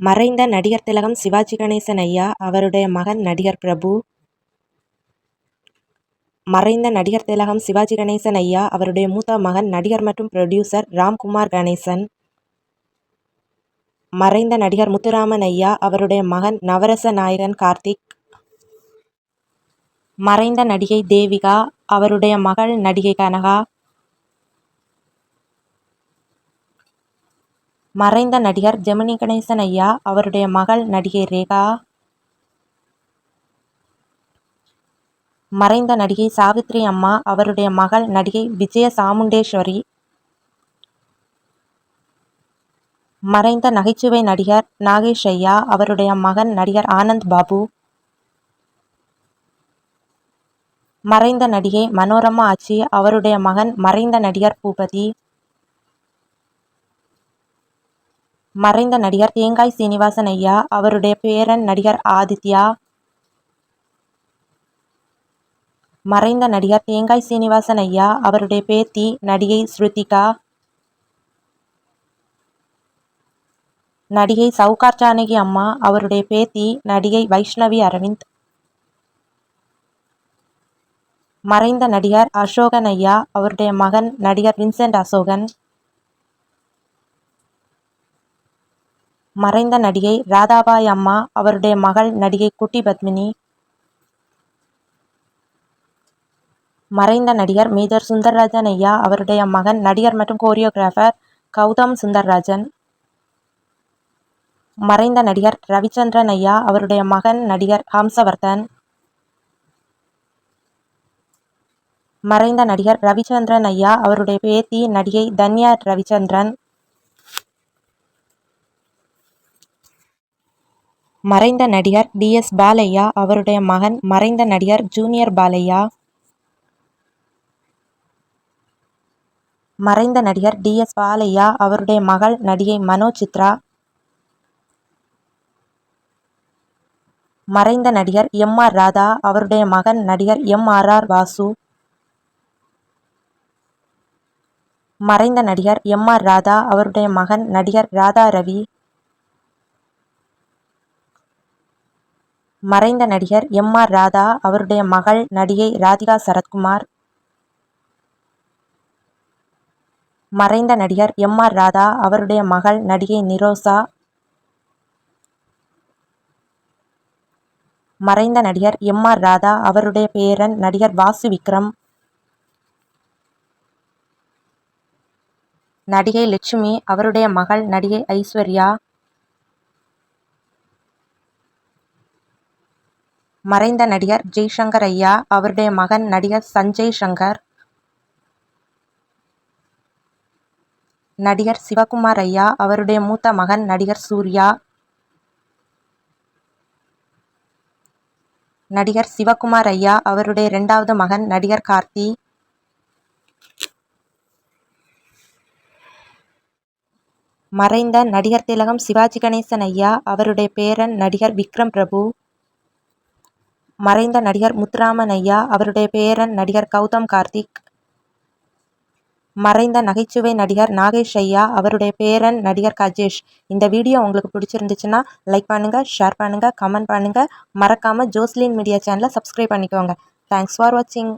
மறைந்த நடிகர் திலகம் சிவாஜி கணேசன் ஐயா அவருடைய மகன் நடிகர் பிரபு. மறைந்த நடிகர் திலகம் சிவாஜி கணேசன் ஐயா அவருடைய மூத்த மகன் நடிகர் மற்றும் புரொடியூசர் ராம்குமார் கணேசன். மறைந்த நடிகர் முத்துராமன் ஐயா அவருடைய மகன் நவரச நாயகன் கார்த்திக். மறைந்த நடிகை தேவிகா அவருடைய மகள் நடிகை கனகா. மறைந்த நடிகர் ஜெமினி கணேசன் ஐயா அவருடைய மகள் நடிகை ரேகா. மறைந்த நடிகை சாவித்ரி அம்மா அவருடைய மகள் நடிகை விஜய சாமுண்டேஸ்வரி. மறைந்த நகைச்சுவை நடிகர் நாகேஷ் ஐயா அவருடைய மகன் நடிகர் ஆனந்த் பாபு. மறைந்த நடிகை மனோரமா ஆச்சி அவருடைய மகன் மறைந்த நடிகர் பூபதி. மறைந்த நடிகர் தேங்காய் சீனிவாசன் ஐயா அவருடைய பேரன் நடிகர் ஆதித்யா. மறைந்த நடிகர் தேங்காய் சீனிவாசன் ஐயா அவருடைய பேத்தி நடிகை ஸ்ருதிகா. நடிகை சவுகார் ஜானகி அம்மா அவருடைய பேத்தி நடிகை வைஷ்ணவி அரவிந்த். மறைந்த நடிகர் அசோகன் ஐயா அவருடைய மகன் நடிகர் வின்சென்ட் அசோகன். மறைந்த நடிகை ராதாபாய் அம்மா அவருடைய மகள் நடிகை குட்டி பத்மினி மறைந்த நடிகர் மேஜர் சுந்தர்ராஜன் ஐயா அவருடைய மகன் நடிகர் மற்றும் கோரியோகிராஃபர் கௌதம் சுந்தர்ராஜன் மறைந்த நடிகர் ரவிச்சந்திரன் ஐயா அவருடைய மகன் நடிகர் ஹம்சவர்தன் மறைந்த நடிகர் ரவிச்சந்திரன் ஐயா அவருடைய பேத்தி நடிகை தன்யா ரவிச்சந்திரன் மறைந்த நடிகர் டி. எஸ். பாலையா அவருடைய மகன் மறைந்த நடிகர் ஜூனியர் பாலையா. மறைந்த நடிகர் டி. எஸ். பாலையா அவருடைய மகள் நடிகை மனோ சித்ரா மறைந்த நடிகர் எம். ஆர். ராதா அவருடைய மகன் நடிகர் எம். ஆர். ஆர். வாசு. மறைந்த நடிகர் எம். ஆர். ராதா அவருடைய மகன் நடிகர் ராதா ரவி. மறைந்த நடிகர் எம் ஆர் ராதா அவருடைய மகள் நடிகை ராதிகா சரத்குமார். மறைந்த நடிகர் எம் ஆர் ராதா அவருடைய மகள் நடிகை நிரோசா. மறைந்த நடிகர் எம் ஆர் ராதா அவருடைய பேரன் நடிகர் வாசு விக்ரம். நடிகை லட்சுமி அவருடைய மகள் நடிகை ஐஸ்வர்யா. மறைந்த நடிகர் ஜெய்சங்கர் ஐயா அவருடைய மகன் நடிகர் சஞ்சய் சங்கர் நடிகர் சிவகுமார் ஐயா அவருடைய மூத்த மகன் நடிகர் சூர்யா நடிகர் சிவகுமார் ஐயா அவருடைய இரண்டாவது மகன் நடிகர் கார்த்தி. மறைந்த நடிகர் திலகம் சிவாஜி கணேசன் ஐயா அவருடைய பேரன் நடிகர் விக்ரம் பிரபு. மறைந்த நடிகர் முத்துராமன் ஐயா அவருடைய பேரன் நடிகர் கௌதம் கார்த்திக் மறைந்த நகைச்சுவை நடிகர் நாகேஷ் ஐயா அவருடைய பேரன் நடிகர் கஜேஷ். இந்த வீடியோ உங்களுக்கு பிடிச்சிருந்துச்சுன்னா லைக் பண்ணுங்கள் ஷேர் பண்ணுங்கள் கமெண்ட் பண்ணுங்கள் மறக்காமல் ஜோஸ்லின் மீடியா சேனலை சப்ஸ்கிரைப் பண்ணிக்கோங்க. தேங்க்ஸ் ஃபார் வாட்சிங்